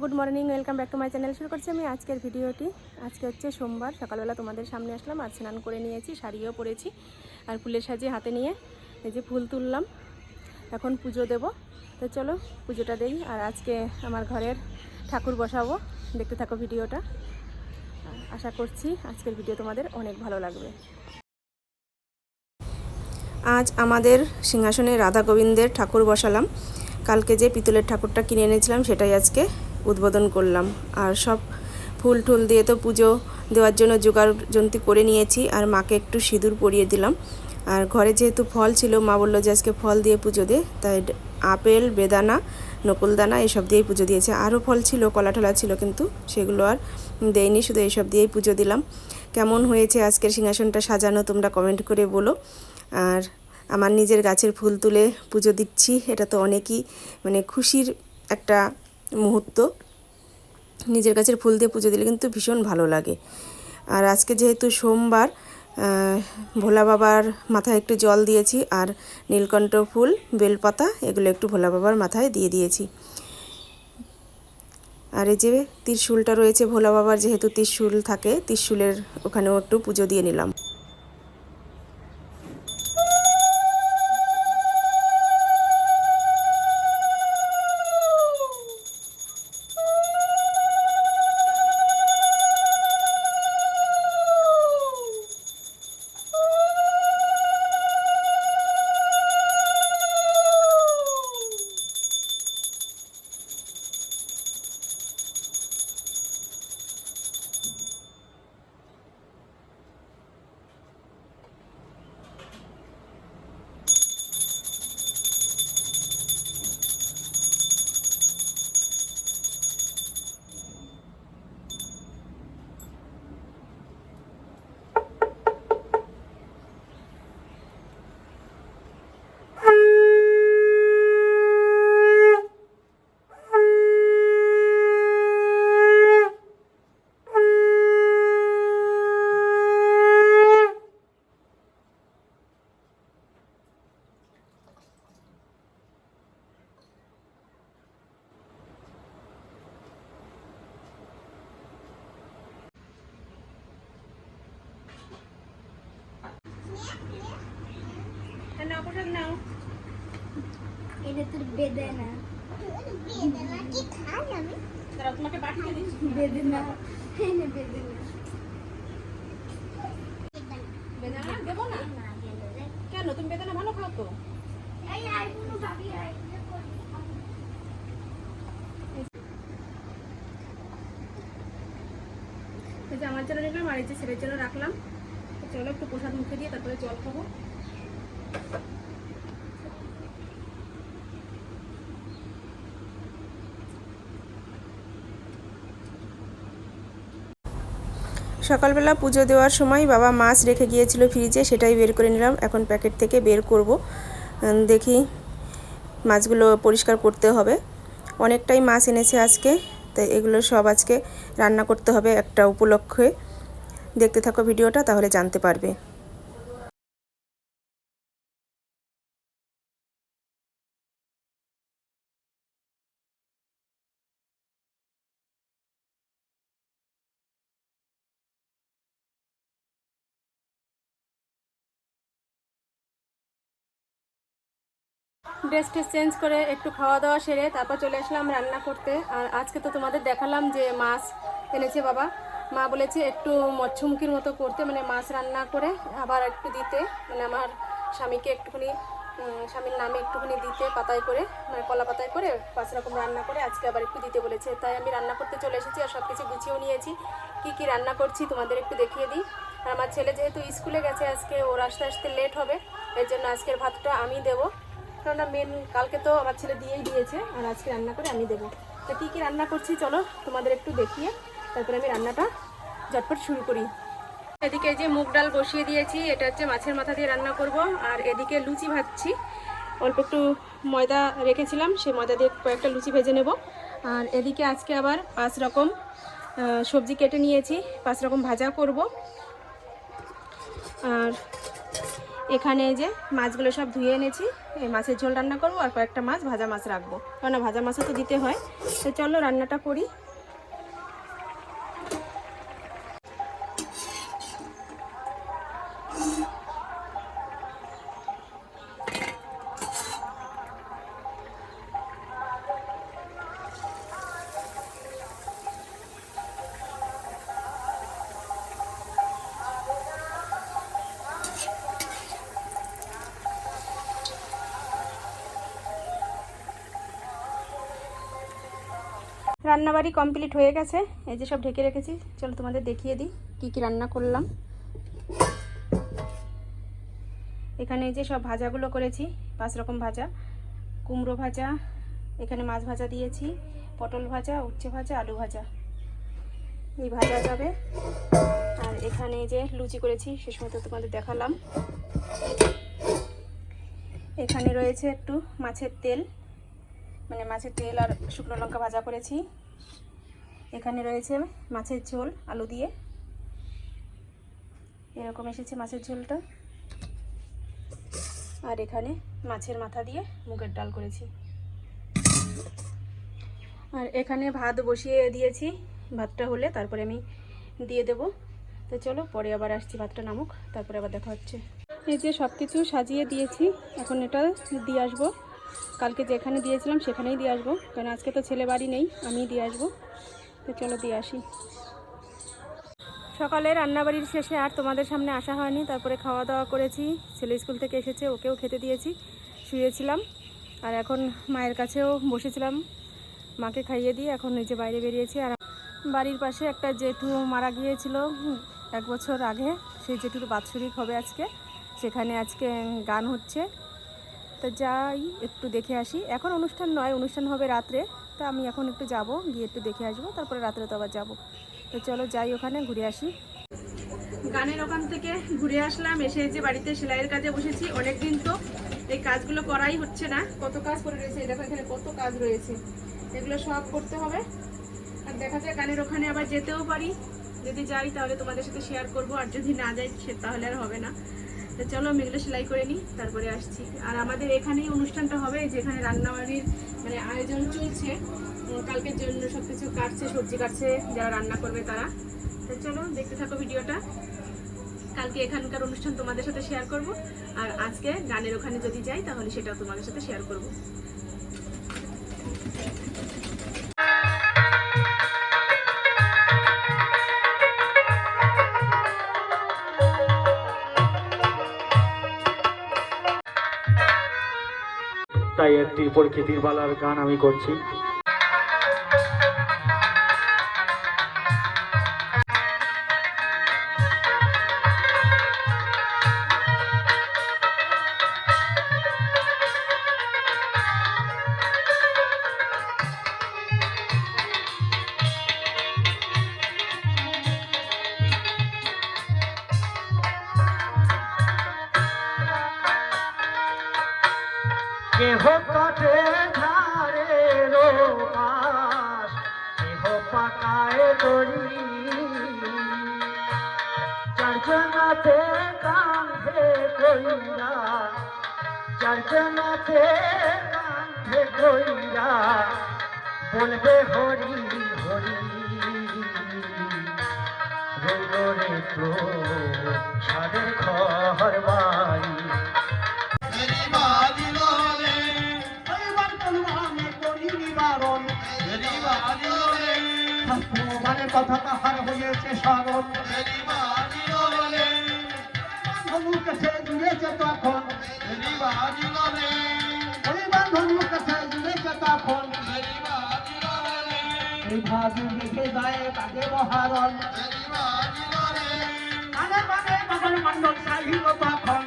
Good morning welcome back to my channel শুরু করছি আমি আজকের ভিডিওটি। আজকে হচ্ছে সোমবার, সকালবেলা তোমাদের সামনে আসলাম, আর স্নান করে নিয়েছি, শাড়িও পরেছি, আর ফুলের সাজিয়ে হাতে নিয়ে এই যে ফুল তুললাম, এখন পুজো দেব। তো চলো, পুজোটা দেই, আর আজকে আমার ঘরের ঠাকুর বসাবো। দেখতে থাকো ভিডিওটা। আশা করছি আজকের ভিডিও তোমাদের অনেক ভালো লাগবে। আজ আমাদের সিংহাসনে রাধা গোবিন্দের ঠাকুর বসালাম। কালকে যে পিতলের ঠাকুরটা কিনে এনেছিলাম, সেটাই আজকে উদ্বোধন করলাম। আর সব ফুল টুল দিয়ে তো পুজো দেওয়ার জন্য জোগাড় যন্ত্রী করে নিয়েছি। আর মাকে একটু সিঁদুর পরিয়ে দিলাম। আর ঘরে যেহেতু ফল ছিল, মা বলল যে আজকে ফল দিয়ে পুজো দে। তাই আপেল, বেদানা, নকুলদানা এসব দিয়েই পুজো দিয়েছে। আরও ফল ছিল কলা টলা ছিল, কিন্তু সেগুলো আর দেয়নি, শুধু এইসব দিয়েই পুজো দিলাম। কেমন হয়েছে আজকের সিংহাসনটা সাজানো তোমরা কমেন্ট করে বলো। আর আমার নিজের গাছের ফুল তুলে পুজো দিচ্ছি। এটা তো অনেকই মানে খুশির একটা মুহূর্ত। নিজের গাছের ফুল দিয়ে পুজো দিলে কিন্তু ভীষণ ভালো লাগে। আর আজকে যেহেতু সোমবার ভোলা বাবার মাথায় একটু জল দিয়েছি আর নীলকণ্ঠ ফুল, বেলপাতা এগুলো একটু ভোলা বাবার মাথায় দিয়ে দিয়েছি। আর এই যে ত্রিশূলটা রয়েছে ভোলা বাবার, যেহেতু ত্রিশূল থাকে, ত্রিশূলের ওখানেও একটু পুজো দিয়ে নিলাম। প্রসাদ নাও। এটা তোর বেদনা। দাঁড়াও তোমাকে পাঠিয়ে দিচ্ছি। বেদনা। এনে বেদনা। বেদানা দেবো না? কেন? তুমি বেদানা ভালো খাও তো। এই আর কোনো ভাবি আর যে আমার জন্য নিলাম আর এই যে ছেলের জন্য রাখলাম। চলো একটু প্রসাদ মুখে দিয়ে তারপরে জল খাব। সকালবেলা পুজো দেওয়ার সময় বাবা মাছ রেখে গিয়েছিল ফ্রিজে, সেটাই বের করে নিলাম। এখন প্যাকেট থেকে বের করব। দেখি মাছগুলো পরিষ্কার করতে হবে। অনেকটাই মাছ এনেছে আজকে, তাই এগুলো সব আজকে রান্না করতে হবে একটা উপলক্ষে। দেখতে থাকো ভিডিওটা, তাহলে জানতে পারবে। ড্রেস ট্রেস চেঞ্জ করে একটু খাওয়া দাওয়া সেরে তারপর চলে আসলাম রান্না করতে। আর আজকে তো তোমাদের দেখালাম যে মাছ এনেছে বাবা। মা বলেছে একটু মৎস্যমুখীর মতো করতে মানে মাছ রান্না করে আবার একটু দিতে। মানে আমার স্বামীকে একটুখানি স্বামীর নামে একটুখানি দিতে পাতায় করে মানে কলা পাতায় করে পাঁচ রকম রান্না করে আজকে আবার একটু দিতে বলেছে। তাই আমি রান্না করতে চলে এসেছি আর সব কিছু গুছিয়েও নিয়েছি। কি কি রান্না করছি তোমাদের একটু দেখিয়ে দিই। আর আমার ছেলে যেহেতু স্কুলে গেছে, আজকে ওর আসতে আসতে লেট হবে, এর জন্য আজকের ভাতটা আমি দেবো। কেননা মেন কালকে তো আমার ছেলে দিয়েই দিয়েছে, আর আজকে রান্না করে আমি দেবো। তো কী কী রান্না করছি চলো তোমাদের একটু দেখিয়ে, তারপরে আমি রান্নাটা ঝটপট শুরু করি। এদিকে যে মুগ ডাল বসিয়ে দিয়েছি, এটা হচ্ছে মাছের মাথা দিয়ে রান্না করব, আর এদিকে লুচি ভাজছি। অল্প একটু ময়দা রেখেছিলাম সেই ময়দা দিয়ে কয়েকটা লুচি ভেজে নেব। আর এদিকে আজকে আবার পাঁচ রকম সবজি কেটে নিয়েছি, পাঁচ রকম ভাজা করব। আর এখানে যে মাছগুলো সব ধুয়ে এনেছি। এই মাছের ঝোল রান্না করব আর কয়েকটা মাছ ভাজা মাছ রাখব। কেননা ভাজা মাছও তো দিতে হয়। তো চলো রান্নাটা করি। রান্নাবাড়ি কমপ্লিট হয়ে গেছে। এই যে সব ঢেকে রেখেছি। চলো তোমাদের দেখিয়ে দিই কি কি রান্না করলাম। এখানে যে সব ভাজাগুলো করেছি, পাঁচ রকম ভাজা। কুমড়ো ভাজা, এখানে মাছ ভাজা দিয়েছি, পটল ভাজা, উচ্ছে ভাজা, আলু ভাজা। এই ভাজা যাবে। আর এখানে যে লুচি করেছি, সে সময় তো তোমাদের দেখালাম। এখানে রয়েছে একটু মাছের তেল। মানে মাছের তেল আর শুকনো লঙ্কা ভাজা করেছি। এখানে রয়েছে মাছের ঝোল, আলু দিয়ে। এরকম এসেছে মাছের ঝোলটা। আর এখানে মাছের মাথা দিয়ে মুগের ডাল করেছি। আর এখানে ভাত বসিয়ে দিয়েছি। ভাতটা হলে তারপরে আমি দিয়ে দেব। তো চলো, পরে আবার আসছি ভাতটা নামুক, তারপরে আবার দেখা হচ্ছে। এই যে সব কিছু সাজিয়ে দিয়েছি, এখন এটা দিয়ে আসব। কালকে যেখানে দিয়েছিলাম সেখানেই দিয়ে আসব। কারণ আজকে তো ছেলে বাড়ি নেই আমি দিয়ে আসব। তো চলো দিয়ে আসি। সকালে রান্নাবাড়ির শেষে আর তোমাদের সামনে আসা হয়নি, তারপরে খাওয়া দাওয়া করেছি। ছেলে স্কুল থেকে এসেছে, ওকেও খেতে দিয়েছি, শুয়েছিলাম। আর এখন মায়ের কাছেও বসেছিলাম। মাকে খাইয়ে দিয়ে এখন নিজে বাইরে বেরিয়েছি। আর বাড়ির পাশে একটা জেঠু মারা গিয়েছিল এক বছর আগে। সেই জেঠুর বাৎসরিক হবে আজকে। সেখানে আজকে গান হচ্ছে। তো যাই, একটু দেখে আসি। এখন অনুষ্ঠান নয়, অনুষ্ঠান হবে রাত্রে। তা আমি এখন একটু যাব, গিয়ে একটু দেখে আসব, তারপরে রাত্রে তো আবার যাব। তো চলো যাই ওখানে, ঘুরে আসি। গানের ওখান থেকে ঘুরে আসলাম, এসে যে বাড়িতে সেলাইয়ের কাজে বসেছি অনেক দিন তো। এই কাজগুলো করাই হচ্ছে না। কত কাজ করে রয়েছে দেখো এখানে কত কাজ রয়েছে। এগুলো সব করতে হবে। আর দেখা যায় গানের ওখানে আবার যেতেও পারি। যদি যাই তাহলে তোমাদের সাথে শেয়ার করব, আর যদি না যাই সে- তাহলে আর হবে না। তো চলো আমি এগুলো সেলাই করে নিই, তারপরে আসছি। আর আমাদের এখানেই অনুষ্ঠানটা হবে যেখানে রান্নাবাড়ির মানে আয়োজন চলছে। কালকের জন্য সব কিছু কাটছে, সবজি কাটছে, যারা রান্না করবে তারা। তো চলো, দেখতে থাকো ভিডিওটা। কালকে এখানকার অনুষ্ঠান তোমাদের সাথে শেয়ার করব। আর আজকে গানের ওখানে যদি যাই, তাহলে সেটাও তোমাদের সাথে শেয়ার করব। তাই একটি প্রকৃতির বালার গান আমি করছি। কেহ কাটে ধারে রোপাস কেহ পাকায় দড়ি চর্চনাথে কান্ধে কইরা চর্চনাথে কান্ধে কইরা, বলবে হরি হরি। রে তো সাদের ঘর বাড়ি ভগবানের কথা তাহার হয়েছে স্মরণ। বান্ধবুর কাছে জুড়েছে তখন। ওই বান্ধবুর কাছে জুড়েছে তখন। এই ভাবি লিখে যায় তাকে মহারণ। মানে মানে বাবার মন্ডল চাহিল তখন।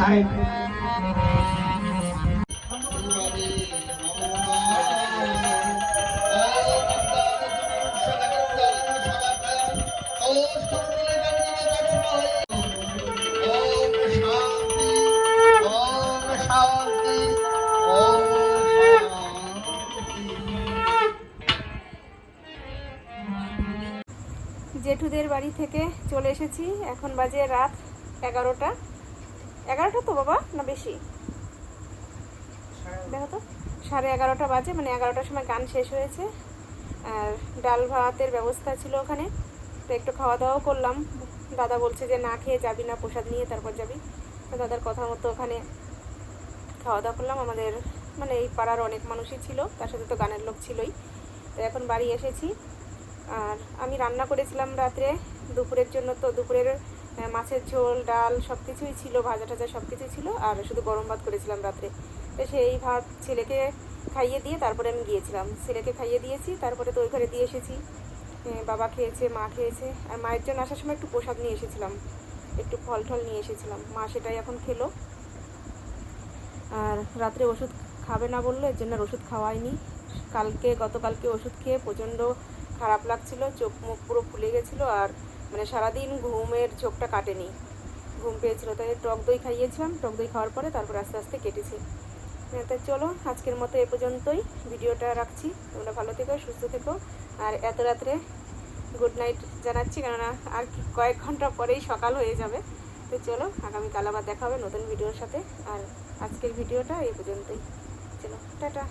জেঠুদের বাড়ি থেকে চলে এসেছি। এখন বাজে রাত এগারোটা। এগারোটা তো বাবা? না বেশি? দেখো তো সাড়ে এগারোটা বাজে মানে এগারোটার সময় গান শেষ হয়েছে। আর ডাল ভাতের ব্যবস্থা ছিল ওখানে। তো একটু খাওয়া দাওয়াও করলাম। দাদা বলছে যে না খেয়ে যাবি না প্রসাদ নিয়ে তারপর যাবি। তো দাদার কথা মতো ওখানে খাওয়া দাওয়া করলাম। আমাদের মানে এই পাড়ার অনেক মানুষই ছিল তার সাথে তো গানের লোক ছিলই। তো এখন বাড়ি এসেছি। আর আমি রান্না করেছিলাম রাত্রে দুপুরের জন্য তো দুপুরের মাছের ঝোল, ডাল সব কিছুই ছিল, ভাজা টাজা সব কিছুই ছিল, আর শুধু গরম ভাত করেছিলাম রাত্রে। তো সেই ভাত ছেলেকে খাইয়ে দিয়ে তারপরে আমি গিয়েছিলাম। ছেলেকে খাইয়ে দিয়েছি, তারপরে তো ওই ঘরে দিয়ে এসেছি। বাবা খেয়েছে, মা খেয়েছে, আর মায়ের জন্য আসার সময় একটু প্রসাদ নিয়ে এসেছিলাম। একটু ফল টল নিয়ে এসেছিলাম। মা সেটাই এখন খেলো। আর রাত্রে ওষুধ খাবে না বলল, এর জন্য ওষুধ খাওয়াইনি কালকে, গতকালকে ওষুধ খেয়ে প্রচণ্ড খারাপ লাগছিল, চোখ মুখ পুরো ফুলে গেছিল, আর মানে সারাদিন ঘুমের চোখটা কাটেনি। ঘুম পেয়েছিল তাই টক দই খাইয়েছিলাম। টক দই খাওয়ার পরে তারপর আস্তে আস্তে কেটেছে। হ্যাঁ, তাই চলো আজকের মতো এ পর্যন্তই। ভিডিওটা রাখছি। তোমরা ভালো থেকো সুস্থ থেকো। আর এত রাত্রে গুড নাইট জানাচ্ছি কেননা আর কয়েক ঘণ্টা পরেই সকাল হয়ে যাবে। তো চলো আগামীকাল আবার দেখা হবে নতুন ভিডিওর সাথে। আর আজকের ভিডিওটা এ পর্যন্তই। চলো টাটা।